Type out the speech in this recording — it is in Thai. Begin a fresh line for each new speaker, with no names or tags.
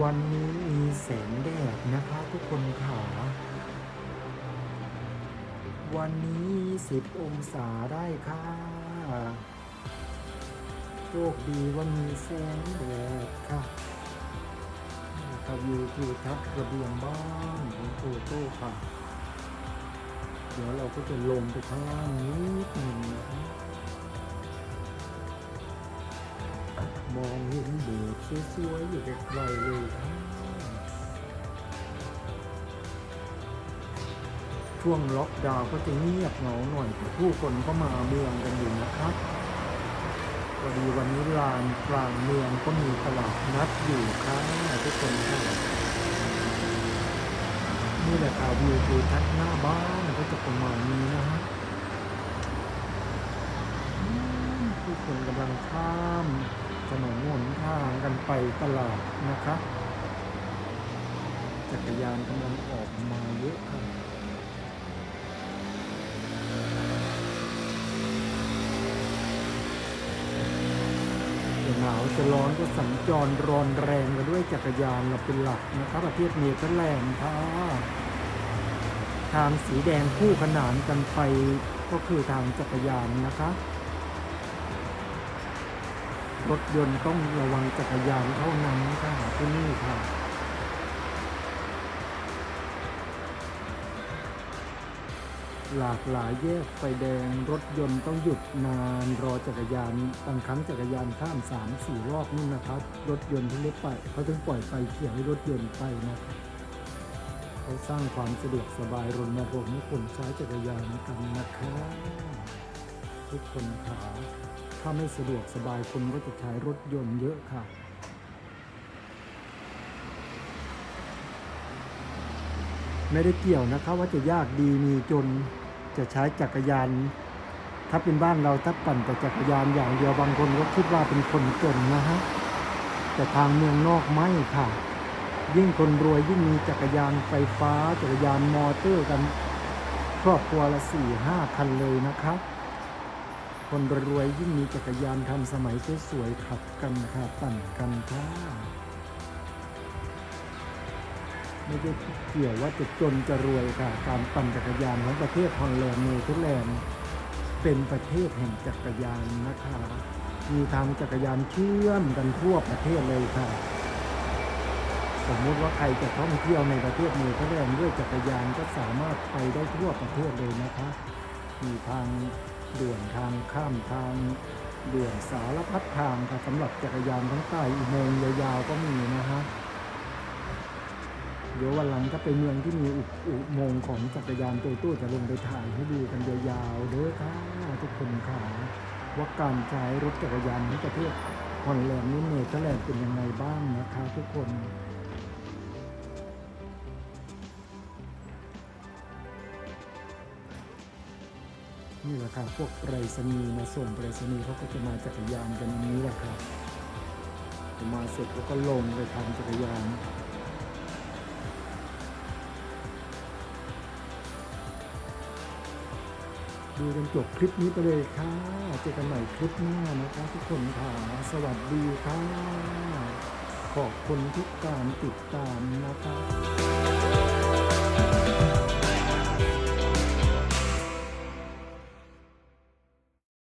วันนี้มีแสงแดดนะคะทุกคนขาวันนี้สิบองศาได้ค่ะ โชคดีว่ามีแสงแดดค่ะนี่ครับวิวทิวทัศน์ระเบียงบ้านของโตโต้ค่ะ เดี๋ยวเราก็จะลงไปข้างล่างนิดหนึ่งนะครับ องเห็นโบสถ์สวยๆอยู่ไกลๆเลยครับช่วงล็อกดาวน์ก็จะเงียบเหงาหน่อยแต่ผู้คนก็มาเมืองกันอยู่นะครับพอดีวันนี้ลานกลางเมืองก็มีตลาดนัดอยู่ครับทุกคนครับนี่แหละครับวิวทิวทัศน์หน้าบ้านก็จะประมาณนี้นะฮะผู้คนกำลังข้าม หนทางกันไปตลาดนะครับจักรยานกำลังออกมาเยอะครับจะหนาวจะร้อนก็สัญจรรอนแรงกันด้วยจักรยานเราเป็นหลักนะครับประเทศเนเธอร์แลนด์ค่ะทางสีแดงคู่ขนานกันไปก็คือทางจักรยานนะคะ รถยนต์ต้องระวังจักรยานเท่านั้นค่ะที่นี่ค่ะหลากหลายแยกไฟแดงรถยนต์ต้องหยุดนานรอจักรยานบางครั้งจักรยานข้ามสามสี่รอบนี่นะครับ รถยนต์ที่เล็กไปเขาถึงปล่อยไฟเขียวให้รถยนต์ไปนะครับเขาสร้างความสะดวกสบายรณรงค์ให้คนใช้จักรยานกันนะคะ ทุกคนขาถ้าไม่สะดวกสบายคนก็จะใช้รถยนต์เยอะค่ะไม่ได้เกี่ยวนะครับว่าจะยากดีมีจนจะใช้จักรยาน ถ้าเป็นบ้านเราถ้าปั่นแต่จักรยานอย่างเดียวบางคนก็คิดว่าเป็นคนจนนะฮะแต่ทางเมืองนอกไม่ค่ะ ยิ่งคนรวยยิ่งมีจักรยานไฟฟ้า จักรยานมอเตอร์กัน ครอบครัวละสี่ห้าคันเลยนะครับ คนรวยยิ่งมีจักรยานทันสมัยสวยๆขับกันค่ะปั่นกันค่ะไม่ได้เกี่ยวว่าจะจนจะรวยค่ะ การปั่นจักรยานของประเทศฮอลแลนด์เนเธอร์แลนด์เป็นประเทศแห่งจักรยานนะคะมีทางจักรยานเชื่อมกันทั่วประเทศเลยค่ะ สมมติว่าใครจะท่องเที่ยวในประเทศเนเธอร์แลนด์ด้วยจักรยานก็สามารถไปได้ทั่วประเทศเลยนะคะมีทาง ด่วนทางข้ามทางด่วนสารพัดทางค่ะสำหรับจักรยานทั้งใต้อุโมงค์ยาวๆก็มีนะฮะเดี๋ยววันหลังถ้าไปเมืองที่มีอุโมงค์ของจักรยานโตโต้จะลงไปถ่ายให้ดูกันยาวๆเด้อค่ะทุกคนค่ะว่าการใช้รถจักรยานในประเทศฮอลแลนด์นี่เนเธอร์แลนด์เป็นยังไงบ้างนะคะทุกคน นี่แหละค่ะพวกไปรษณีย์มาส่งไปรษณีย์เขาก็จะมาจักรยานกันอย่างนี้แหละครับมาเสร็จเขาก็ลงไปทำจักรยานดูกันจบคลิปนี้ไปเลยค่ะ เจอกันใหม่คลิปหน้านะคะทุกคนค่ะ สวัสดีค่ะ ขอบคุณทุกการติดตามนะคะ